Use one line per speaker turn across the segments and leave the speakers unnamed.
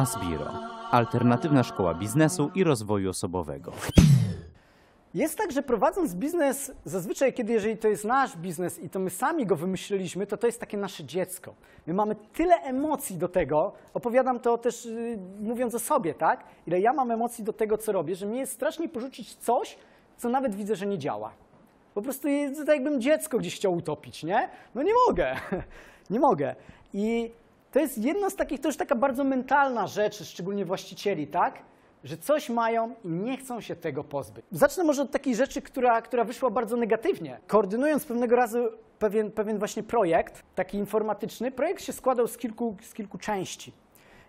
Asbiro. Alternatywna szkoła biznesu i rozwoju osobowego.
Jest tak, że prowadząc biznes, zazwyczaj kiedy jeżeli to jest nasz biznes i to my sami go wymyśliliśmy, to to jest takie nasze dziecko. My mamy tyle emocji do tego, opowiadam to też yy, mówiąc o sobie, tak? Ile ja mam emocji do tego, co robię, że mnie jest strasznie porzucić coś, co nawet widzę, że nie działa. Po prostu jest tak jakbym dziecko gdzieś chciał utopić, nie? No nie mogę, nie mogę. I to jest jedna z takich, to już taka bardzo mentalna rzecz, szczególnie właścicieli, tak? Że coś mają i nie chcą się tego pozbyć. Zacznę może od takiej rzeczy, która, która wyszła bardzo negatywnie. Koordynując pewnego razu pewien, pewien właśnie projekt, taki informatyczny, projekt się składał z kilku, z kilku części.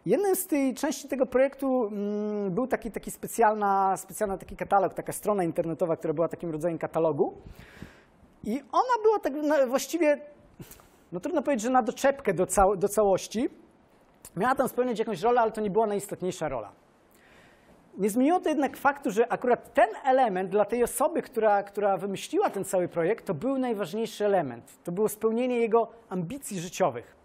Jednym z tej części tego projektu mm, był taki, taki specjalna, specjalny taki katalog, taka strona internetowa, która była takim rodzajem katalogu. I ona była tak na, właściwie, no trudno powiedzieć, że na doczepkę do, cał, do całości. Miała tam spełniać jakąś rolę, ale to nie była najistotniejsza rola. Nie zmieniło to jednak faktu, że akurat ten element dla tej osoby, która, która wymyśliła ten cały projekt, to był najważniejszy element. To było spełnienie jego ambicji życiowych.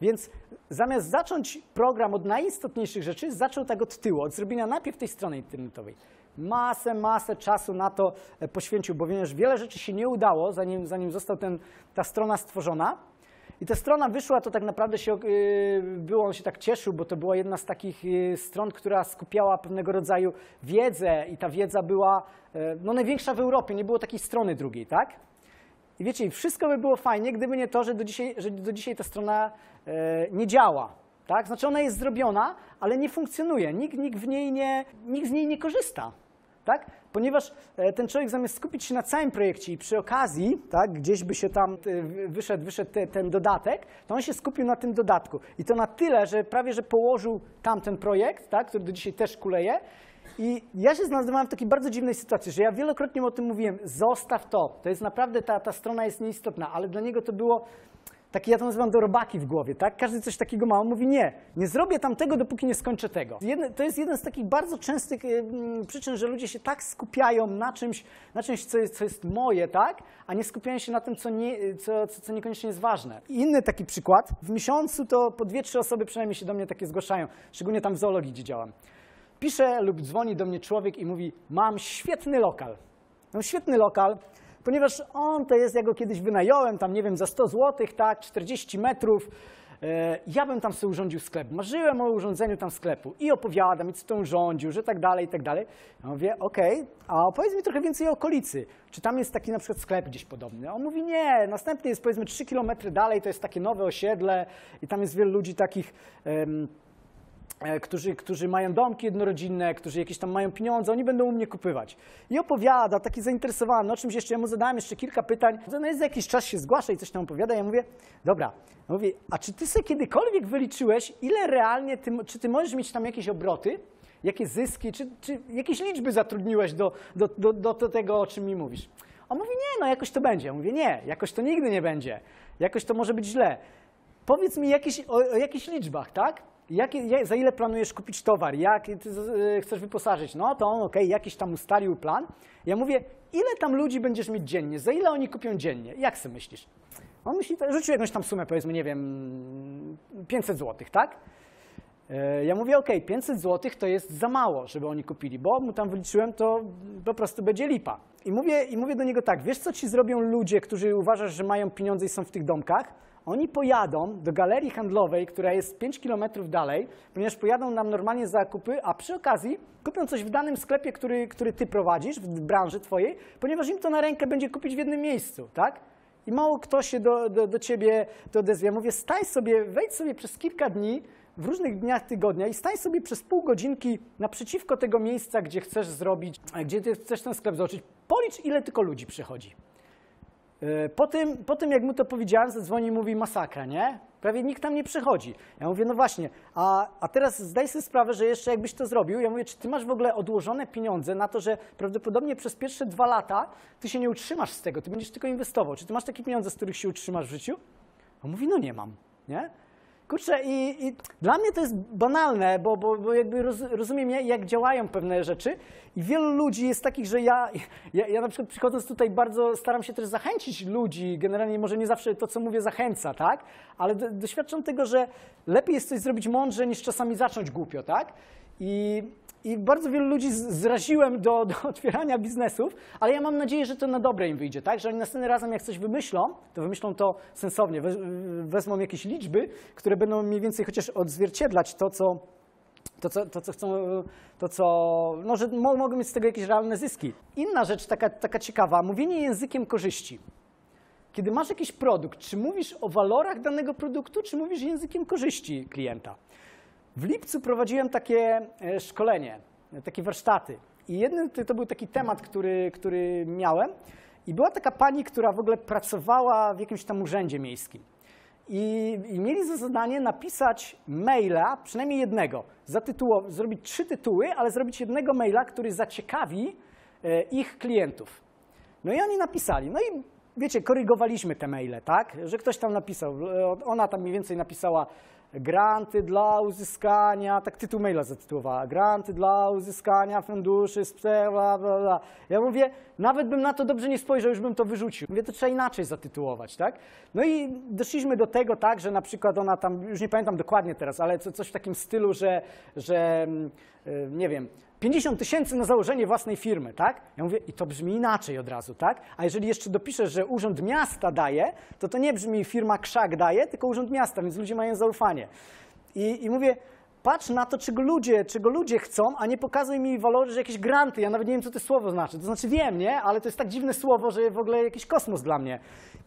Więc zamiast zacząć program od najistotniejszych rzeczy, zaczął tak od tyłu, od zrobienia najpierw tej strony internetowej. Masę, masę czasu na to e, poświęcił, bo ponieważ wiele rzeczy się nie udało, zanim, zanim została ta strona stworzona. I ta strona wyszła, to tak naprawdę się, yy, było, on się tak cieszył, bo to była jedna z takich yy, stron, która skupiała pewnego rodzaju wiedzę i ta wiedza była yy, no, największa w Europie, nie było takiej strony drugiej, tak? I wiecie, wszystko by było fajnie, gdyby nie to, że do dzisiaj, że do dzisiaj ta strona nie działa. Tak? Znaczy ona jest zrobiona, ale nie funkcjonuje. Nikt, nikt, w niej nie, nikt z niej nie korzysta. Tak? Ponieważ ten człowiek zamiast skupić się na całym projekcie i przy okazji, tak, gdzieś by się tam wyszedł, wyszedł te, ten dodatek, to on się skupił na tym dodatku. I to na tyle, że prawie że położył tam ten projekt, tak, który do dzisiaj też kuleje. I ja się znajdowałem w takiej bardzo dziwnej sytuacji, że ja wielokrotnie o tym mówiłem, zostaw to, to jest naprawdę, ta, ta strona jest nieistotna, ale dla niego to było takie, ja to nazywam dorobaki w głowie, tak? Każdy coś takiego ma. On mówi, nie, nie zrobię tamtego, dopóki nie skończę tego. Jedne, to jest jeden z takich bardzo częstych przyczyn, że ludzie się tak skupiają na czymś, na czymś co, jest, co jest moje, tak? A nie skupiają się na tym, co, nie, co, co, co niekoniecznie jest ważne. Inny taki przykład. W miesiącu to po dwie, trzy osoby przynajmniej się do mnie takie zgłaszają, szczególnie tam w zoologii, gdzie działam. Pisze lub dzwoni do mnie człowiek i mówi, mam świetny lokal. Mam świetny lokal, ponieważ on to jest, ja go kiedyś wynająłem, tam nie wiem, za 100 zł, tak, 40 metrów. E, ja bym tam sobie urządził sklep. Marzyłem o urządzeniu tam sklepu i opowiadam, i co to urządził, że tak dalej, i tak dalej. Ja mówię, okej, okay, a opowiedz mi trochę więcej o okolicy. Czy tam jest taki na przykład sklep gdzieś podobny? A on mówi, nie, następny jest powiedzmy 3 kilometry dalej, to jest takie nowe osiedle i tam jest wielu ludzi takich... Um, którzy, którzy mają domki jednorodzinne, którzy jakieś tam mają pieniądze, oni będą u mnie kupywać. I opowiada, taki zainteresowany, no czymś jeszcze, ja mu zadałem jeszcze kilka pytań, no jest za jakiś czas się zgłasza i coś tam opowiada, ja mówię, dobra, ja mówię, a czy ty sobie kiedykolwiek wyliczyłeś, ile realnie, ty, czy ty możesz mieć tam jakieś obroty, jakie zyski, czy, czy jakieś liczby zatrudniłeś do, do, do, do tego, o czym mi mówisz? On mówi, nie, no jakoś to będzie. Ja mówię, nie, jakoś to nigdy nie będzie. Jakoś to może być źle. Powiedz mi jakieś, o, o jakichś liczbach, tak? Jak, za ile planujesz kupić towar, jak ty chcesz wyposażyć, no to on, ok, jakiś tam ustalił plan. Ja mówię, ile tam ludzi będziesz mieć dziennie, za ile oni kupią dziennie, jak sobie myślisz? On myśli, rzucił jakąś tam sumę, powiedzmy, nie wiem, 500 zł, tak? Ja mówię, ok, 500 zł to jest za mało, żeby oni kupili, bo mu tam wyliczyłem, to po prostu będzie lipa. I mówię, I mówię do niego tak, wiesz co ci zrobią ludzie, którzy uważasz, że mają pieniądze i są w tych domkach? Oni pojadą do galerii handlowej, która jest 5 km dalej, ponieważ pojadą nam normalnie za zakupy, a przy okazji kupią coś w danym sklepie, który, który ty prowadzisz, w branży twojej, ponieważ im to na rękę będzie kupić w jednym miejscu, tak? I mało kto się do, do, do ciebie to odezwie. Mówię, stań sobie, wejdź sobie przez kilka dni, w różnych dniach tygodnia i stań sobie przez pół godzinki naprzeciwko tego miejsca, gdzie chcesz zrobić, gdzie chcesz ten sklep zobaczyć. Policz, ile tylko ludzi przychodzi. E, po tym, po tym, jak mu to powiedziałem, zadzwoni i mówi masakra, nie? Prawie nikt tam nie przychodzi. Ja mówię, no właśnie, a, a teraz zdaj sobie sprawę, że jeszcze jakbyś to zrobił, ja mówię, czy ty masz w ogóle odłożone pieniądze na to, że prawdopodobnie przez pierwsze dwa lata ty się nie utrzymasz z tego, ty będziesz tylko inwestował. Czy ty masz takie pieniądze, z których się utrzymasz w życiu? On mówi, no nie mam, nie? Kurczę, i, i dla mnie to jest banalne, bo, bo, bo jakby roz, rozumiem, jak- działają pewne rzeczy i wielu ludzi jest takich, że ja, ja, ja na przykład przychodząc tutaj bardzo staram się też zachęcić ludzi, generalnie może nie zawsze to, co mówię, zachęca, tak? Ale do, doświadczam tego, że lepiej jest coś zrobić mądrze, niż czasami zacząć głupio, tak? I, i bardzo wielu ludzi zraziłem do, do otwierania biznesów, ale ja mam nadzieję, że to na dobre im wyjdzie, tak? Że oni następnym razem, jak coś wymyślą, to wymyślą to sensownie, we, wezmą jakieś liczby, które będą mniej więcej chociaż odzwierciedlać to, co, to, co, to, co chcą, to, co, no, że mo- mogą mieć z tego jakieś realne zyski. Inna rzecz, taka, taka ciekawa, mówienie językiem korzyści. Kiedy masz jakiś produkt, czy mówisz o walorach danego produktu, czy mówisz językiem korzyści klienta? W lipcu prowadziłem takie e, szkolenie, takie warsztaty. I jeden to był taki temat, który, który miałem. I była taka pani, która w ogóle pracowała w jakimś tam urzędzie miejskim. I, I mieli za zadanie napisać maila, przynajmniej jednego, zatytułow- zrobić trzy tytuły, ale zrobić jednego maila, który zaciekawi e, ich klientów. No i oni napisali. No i wiecie, korygowaliśmy te maile, tak? Że ktoś tam napisał, e, ona tam mniej więcej napisała granty dla uzyskania, tak tytuł maila zatytułowała, granty dla uzyskania funduszy, bla, bla, bla. Ja mówię, nawet bym na to dobrze nie spojrzał, już bym to wyrzucił. Mówię, to trzeba inaczej zatytułować, tak? No i doszliśmy do tego, tak, że na przykład ona tam, już nie pamiętam dokładnie teraz, ale co, coś w takim stylu, że, że mm, nie wiem, 50 tysięcy na założenie własnej firmy, tak? Ja mówię, i to brzmi inaczej od razu, tak? A jeżeli jeszcze dopiszesz, że Urząd Miasta daje, to to nie brzmi firma Krzak daje, tylko Urząd Miasta, więc ludzie mają zaufanie. I, i mówię, patrz na to, czego ludzie, czego ludzie chcą, a nie pokazuj mi walory, że jakieś granty. Ja nawet nie wiem, co to słowo znaczy. To znaczy wiem, nie? Ale to jest tak dziwne słowo, że w ogóle jakiś kosmos dla mnie.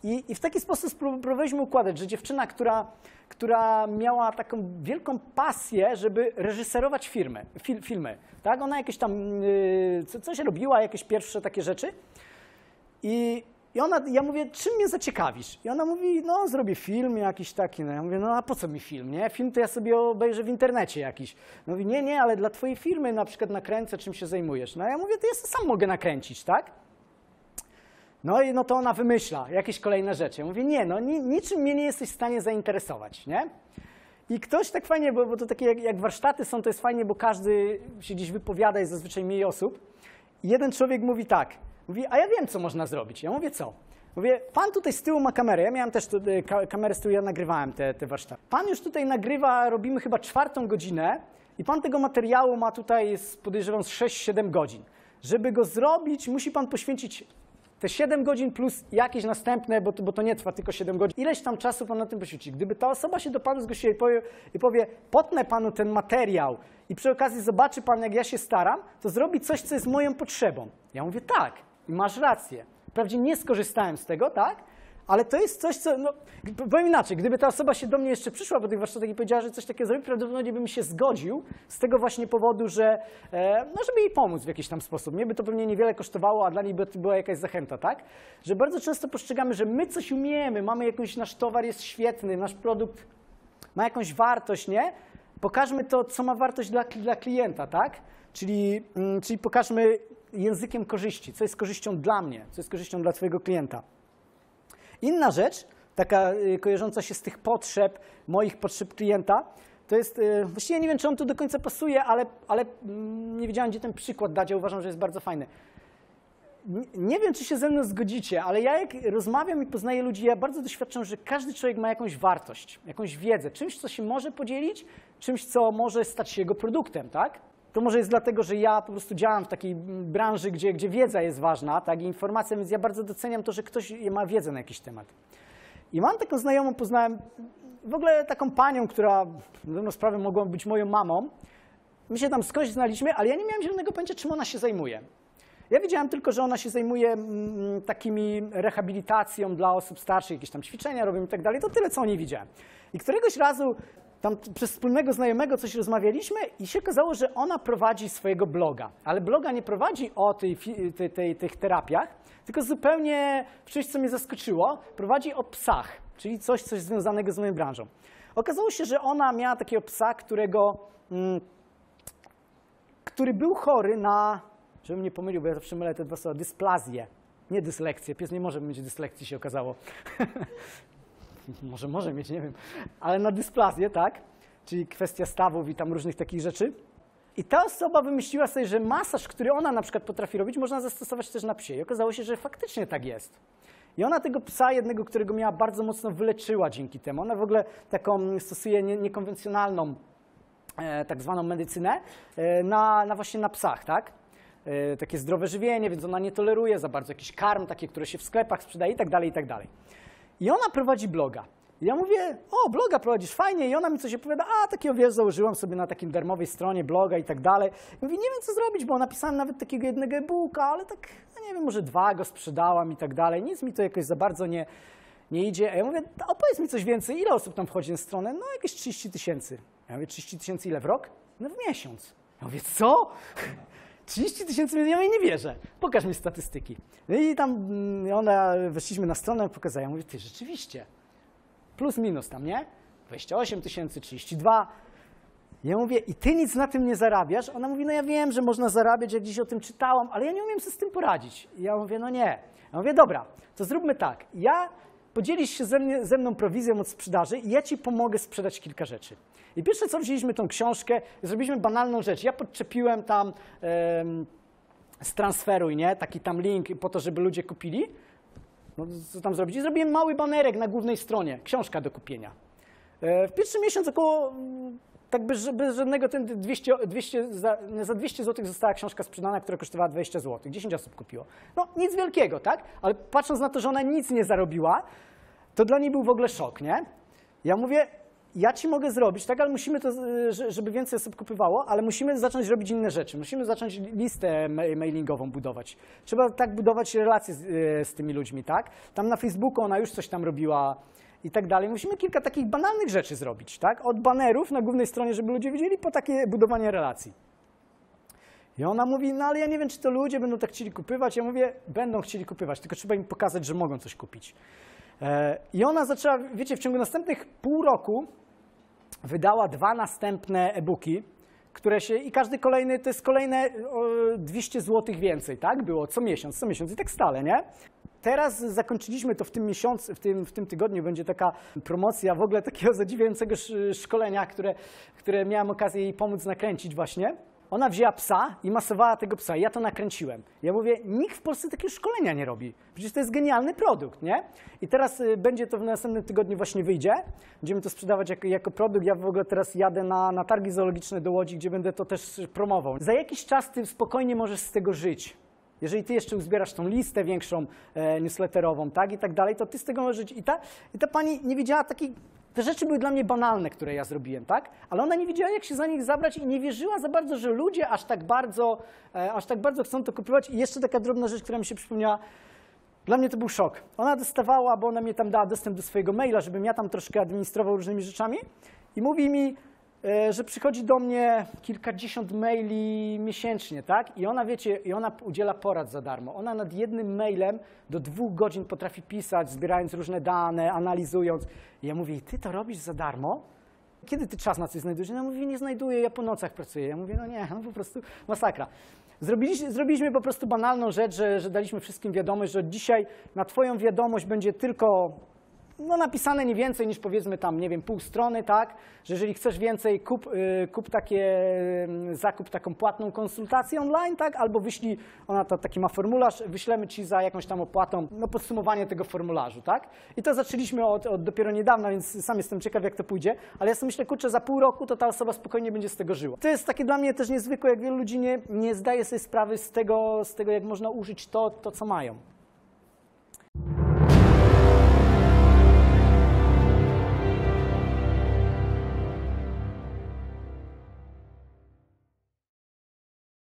I, i w taki sposób próbowaliśmy układać, że dziewczyna, która, która miała taką wielką pasję, żeby reżyserować firmy, fil, filmy, tak? Ona jakieś tam yy, co- coś robiła, jakieś pierwsze takie rzeczy. I, I ona, ja mówię, czym mnie zaciekawisz? I ona mówi, no zrobię film jakiś taki. No ja mówię, no a po co mi film, nie? Film to ja sobie obejrzę w internecie jakiś. No mówi, nie, nie, ale dla twojej firmy na przykład nakręcę, czym się zajmujesz. No ja mówię, to ja sam mogę nakręcić, tak? No i no to ona wymyśla jakieś kolejne rzeczy. Ja mówię, nie, no ni, niczym mnie nie jesteś w stanie zainteresować, nie? I ktoś tak fajnie, bo, bo to takie jak, jak warsztaty są, to jest fajnie, bo każdy się gdzieś wypowiada, jest zazwyczaj mniej osób. I jeden człowiek mówi tak, mówi, a ja wiem, co można zrobić. Ja mówię, co? Mówię, pan tutaj z tyłu ma kamerę, ja miałem też ka- kamerę z tyłu, ja nagrywałem te, te warsztaty. Pan już tutaj nagrywa, robimy chyba czwartą godzinę i pan tego materiału ma tutaj, z- podejrzewam, z 6-7 godzin. Żeby go zrobić, musi pan poświęcić te 7 godzin plus jakieś następne, bo to, bo to nie trwa tylko 7 godzin. Ileś tam czasu pan na tym poświęci. Gdyby ta osoba się do panu zgłosiła i powie, i powie potnę panu ten materiał i przy okazji zobaczy pan, jak ja się staram, to zrobi coś, co jest moją potrzebą. Ja mówię tak i masz rację. Wprawdzie nie skorzystałem z tego, tak? Ale to jest coś, co, no, powiem inaczej, gdyby ta osoba się do mnie jeszcze przyszła po tych warsztatach i powiedziała, że coś takiego zrobi, prawdopodobnie bym się zgodził z tego właśnie powodu, że, e, no, żeby jej pomóc w jakiś tam sposób. Mnie by to pewnie niewiele kosztowało, a dla niej by to była jakaś zachęta, tak? Że bardzo często postrzegamy, że my coś umiemy, mamy jakąś, nasz towar jest świetny, nasz produkt ma jakąś wartość, nie? Pokażmy to, co ma wartość dla, dla klienta, tak? Czyli, mm, czyli pokażmy językiem korzyści, co jest korzyścią dla mnie, co jest korzyścią dla twojego klienta. Inna rzecz, taka y, kojarząca się z tych potrzeb, moich potrzeb klienta, to jest, y, właściwie nie wiem, czy on tu do końca pasuje, ale, ale mm, nie wiedziałem, gdzie ten przykład dać, a uważam, że jest bardzo fajny. Nie wiem, czy się ze mną zgodzicie, ale ja jak rozmawiam i poznaję ludzi, ja bardzo doświadczam, że każdy człowiek ma jakąś wartość, jakąś wiedzę, czymś, co się może podzielić, czymś, co może stać się jego produktem, tak? To może jest dlatego, że ja po prostu działam w takiej branży, gdzie, gdzie wiedza jest ważna, tak, i informacja, więc ja bardzo doceniam to, że ktoś ma wiedzę na jakiś temat. I mam taką znajomą, poznałem w ogóle taką panią, która na pewno sprawę mogła być moją mamą. My się tam skądś znaliśmy, ale ja nie miałem zielonego pojęcia, czym ona się zajmuje. Ja wiedziałem tylko, że ona się zajmuje mm, takimi rehabilitacją dla osób starszych, jakieś tam ćwiczenia robią i tak dalej. To tyle, co o niej widziałem. I któregoś razu tam przez wspólnego znajomego coś rozmawialiśmy i się okazało, że ona prowadzi swojego bloga. Ale bloga nie prowadzi o tej, tej, tej, tych terapiach, tylko zupełnie czymś, co mnie zaskoczyło, prowadzi o psach, czyli coś, coś związanego z moją branżą. Okazało się, że ona miała takiego psa, którego... Mm, który był chory na, żebym nie pomylił, bo ja zawsze mylę te dwa słowa, dysplazję, nie dyslekcję. Pies nie może mieć dyslekcji, się okazało. może może mieć, nie wiem, ale na dysplazję, tak? Czyli kwestia stawów i tam różnych takich rzeczy. I ta osoba wymyśliła sobie, że masaż, który ona na przykład potrafi robić, można zastosować też na psie. I okazało się, że faktycznie tak jest. I ona tego psa jednego, którego miała bardzo mocno wyleczyła dzięki temu. Ona w ogóle taką stosuje nie, niekonwencjonalną e, tak zwaną medycynę e, na, na właśnie na psach, tak? E, takie zdrowe żywienie, więc ona nie toleruje za bardzo jakiś karm, takie, które się w sklepach sprzedaje i tak dalej, i tak dalej. I ona prowadzi bloga. Ja mówię, o, bloga prowadzisz, fajnie. I ona mi coś opowiada, a takiego, wiesz, założyłam sobie na takim darmowej stronie bloga i tak dalej. I mówię, nie wiem, co zrobić, bo napisałem nawet takiego jednego e-booka, ale tak, no nie wiem, może dwa go sprzedałam i tak dalej. Nic mi to jakoś za bardzo nie, nie idzie. A ja mówię, "To opowiedz mi coś więcej, ile osób tam wchodzi na stronę? No jakieś 30 tysięcy. Ja mówię, 30 tysięcy ile w rok? No w miesiąc. Ja mówię, co? 30 tysięcy, ja jej nie wierzę. Pokaż mi statystyki. No i tam mm, ona, weszliśmy na stronę, pokazała, ja mówię, ty, rzeczywiście, plus minus tam, nie? 28 tysięcy, 32. Ja mówię, i ty nic na tym nie zarabiasz? Ona mówi, no ja wiem, że można zarabiać, jak dziś o tym czytałam, ale ja nie umiem sobie z tym poradzić. I ja mówię, no nie. Ja mówię, dobra, to zróbmy tak. Ja podzielisz się ze, mnie, ze mną prowizją od sprzedaży i ja ci pomogę sprzedać kilka rzeczy. I pierwsze co, wzięliśmy tą książkę, zrobiliśmy banalną rzecz. Ja podczepiłem tam z transferuj, nie? Taki tam link po to, żeby ludzie kupili. No, co tam zrobić? I zrobiłem mały banerek na głównej stronie, książka do kupienia. E, W pierwszy miesiąc około, tak bez, bez żadnego, ten 200, 200, za, za 200 zł została książka sprzedana, która kosztowała 20 zł. 10 osób kupiło. No nic wielkiego, tak? Ale patrząc na to, że ona nic nie zarobiła, to dla niej był w ogóle szok, nie? Ja mówię, ja ci mogę zrobić, tak, ale musimy to, żeby więcej osób kupywało, ale musimy zacząć robić inne rzeczy. Musimy zacząć listę ma- mailingową budować. Trzeba tak budować relacje z, y, z tymi ludźmi, tak? Tam na Facebooku ona już coś tam robiła i tak dalej. Musimy kilka takich banalnych rzeczy zrobić, tak? Od banerów na głównej stronie, żeby ludzie wiedzieli, po takie budowanie relacji. I ona mówi, no ale ja nie wiem, czy to ludzie będą tak chcieli kupywać. Ja mówię, będą chcieli kupywać, tylko trzeba im pokazać, że mogą coś kupić. E, I ona zaczęła, wiecie, w ciągu następnych pół roku wydała dwa następne e-booki, które się, i każdy kolejny, to jest kolejne o, 200 zł więcej, tak? Było co miesiąc, co miesiąc i tak stale, nie? Teraz zakończyliśmy to w tym miesiącu, w tym, w tym tygodniu będzie taka promocja w ogóle takiego zadziwiającego sz- szkolenia, które, które miałem okazję jej pomóc nakręcić właśnie. Ona wzięła psa i masowała tego psa. Ja to nakręciłem. Ja mówię, nikt w Polsce takiego szkolenia nie robi. Przecież to jest genialny produkt, nie? I teraz y, będzie to w następnym tygodniu właśnie wyjdzie. Będziemy to sprzedawać jako, jako produkt. Ja w ogóle teraz jadę na, na targi zoologiczne do Łodzi, gdzie będę to też promował. Za jakiś czas ty spokojnie możesz z tego żyć. Jeżeli ty jeszcze uzbierasz tą listę większą e, newsletterową, tak, i tak dalej, to ty z tego możesz żyć. I ta, I ta pani nie wiedziała takiej, te rzeczy były dla mnie banalne, które ja zrobiłem, tak, ale ona nie wiedziała, jak się za nich zabrać i nie wierzyła za bardzo, że ludzie aż tak bardzo, e, aż tak bardzo chcą to kupować. I jeszcze taka drobna rzecz, która mi się przypomniała, dla mnie to był szok. Ona dostawała, bo ona mnie tam dała dostęp do swojego maila, żebym ja tam troszkę administrował różnymi rzeczami i mówi mi, że przychodzi do mnie kilkadziesiąt maili miesięcznie, tak? I ona, wiecie, i ona udziela porad za darmo. Ona nad jednym mailem do dwóch godzin potrafi pisać, zbierając różne dane, analizując. I ja mówię, ty to robisz za darmo? Kiedy ty czas na coś znajdujesz? Ona mówi, nie znajduję, ja po nocach pracuję. Ja mówię, no nie, no po prostu masakra. Zrobiliśmy, zrobiliśmy po prostu banalną rzecz, że, że daliśmy wszystkim wiadomość, że dzisiaj na twoją wiadomość będzie tylko no, napisane nie więcej niż powiedzmy tam, nie wiem, pół strony, tak? Że jeżeli chcesz więcej, kup, y, kup takie, y, zakup taką płatną konsultację online, tak? Albo wyślij, ona to taki ma formularz, wyślemy ci za jakąś tam opłatą, no podsumowanie tego formularzu, tak? I to zaczęliśmy od, od dopiero niedawna, więc sam jestem ciekaw, jak to pójdzie, ale ja sobie myślę, kurczę, za pół roku to ta osoba spokojnie będzie z tego żyła. To jest takie dla mnie też niezwykłe, jak wielu ludzi nie, nie zdaje sobie sprawy z tego, z tego, jak można użyć to, to co mają.